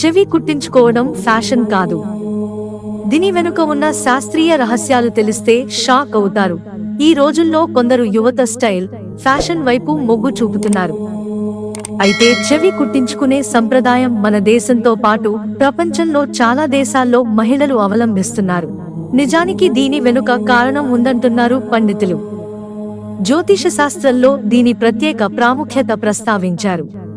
చెవి కుట్టించుకోవడం ఫ్యాషన్ కాదు. దీని వెనుక ఉన్న శాస్త్రీయ రహస్యాలు తెలిస్తే షాక్ అవుతారు. ఈ రోజుల్లో కొందరు యువత స్టైల్ ఫ్యాషన్ వైపు మొగ్గు చూపుతున్నారు. అయితే చెవి కుట్టించుకునే సంప్రదాయం మన దేశంతో పాటు ప్రపంచంలో చాలా దేశాల్లో మహిళలు అవలంబిస్తున్నారు. నిజానికి దీని వెనుక కారణం ఉందంటున్నారు పండితులు. జ్యోతిష శాస్త్రంలో దీని ప్రత్యేక ప్రాముఖ్యత ప్రస్తావించారు.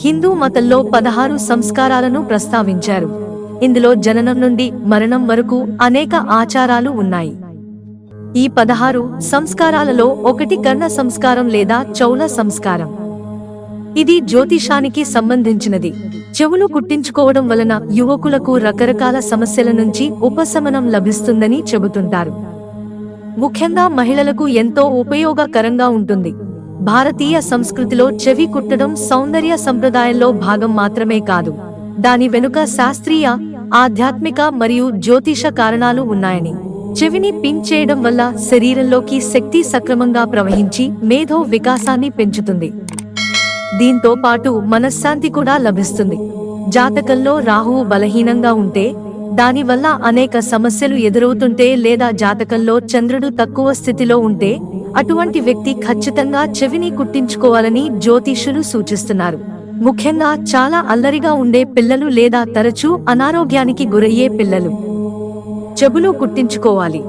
హిందూ మతంలో పదహారు సంస్కారాలను ప్రస్తావించారు. ఇందులో జననం నుండి మరణం వరకు అనేక ఆచారాలు ఉన్నాయి. ఈ పదహారు సంస్కారాలలో ఒకటి కర్ణ సంస్కారం లేదా చౌల సంస్కారం. ఇది జ్యోతిషానికి సంబంధించినది. చెవులు కుట్టించుకోవడం వలన యువకులకు రకరకాల సమస్యల నుంచి ఉపశమనం లభిస్తుందని చెబుతుంటారు. ముఖ్యంగా మహిళలకు ఎంతో ఉపయోగకరంగా ఉంటుంది. భారతీయ సంస్కృతిలో చెవి కుట్టడం సౌందర్య సంప్రదాయంలో భాగం మాత్రమే కాదు. దాని వెనుక శాస్త్రీయ ఆధ్యాత్మిక మరియు జ్యోతిష కారణాలు ఉన్నాయని. చెవిని పిన్ చేయడం వల్ల శరీరంలోకి శక్తి సక్రమంగా ప్రవహించి మేధో వికాసాన్ని పెంచుతుంది. దీంతో పాటు మనశ్శాంతి కూడా లభిస్తుంది. జాతకంలో రాహువు బలహీనంగా ఉంటే దానివల్ల అనేక సమస్యలు ఎదురవుతుంటే లేదా జాతకంలో చంద్రుడు తక్కువ స్థితిలో ఉంటే అటువంటి వ్యక్తి ఖచ్చితంగా చెవిని కుట్టించుకోవాలని జ్యోతిష్యులు సూచిస్తున్నారు. ముఖ్యంగా చాలా అల్లరిగా ఉండే పిల్లలు లేదా తరచూ అనారోగ్యానికి గురయ్యే పిల్లలు. చెవులు కుట్టించుకోవాలి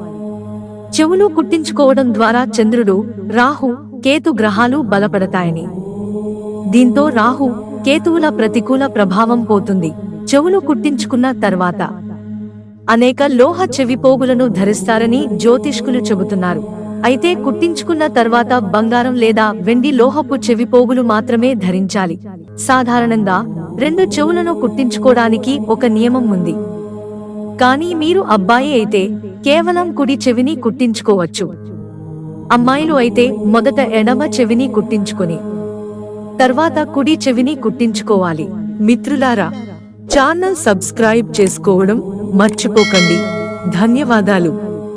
చెవులు కుట్టించుకోవడం ద్వారా చంద్రుడు రాహు కేతు గ్రహాలు బలపడతాయని. దీంతో రాహు కేతువుల ప్రతికూల ప్రభావం పోతుంది. చెవులు కుట్టించుకున్న తర్వాత అనేక లోహ చెవిపోగులను ధరిస్తారని జ్యోతిష్కులు చెబుతున్నారు. అయితే కుట్టించుకున్న తర్వాత బంగారం లేదా వెండి లోహపు చెవిపోగులు మాత్రమే ధరించాలి. సాధారణంగా రెండు చెవులను కుట్టించుకోవడానికి ఒక నియమం ఉంది. కానీ మీరు అబ్బాయి అయితే కేవలం కుడి చెవిని కుట్టించుకోవచ్చు. అమ్మాయిలు అయితే మొదట ఎడమ చెవిని కుట్టించుకొని తర్వాత కుడి చెవిని కుట్టించుకోవాలి. మిత్రులారా ఛానల్ సబ్స్క్రైబ్ చేసుకోవడం మర్చిపోకండి. ధన్యవాదాలు.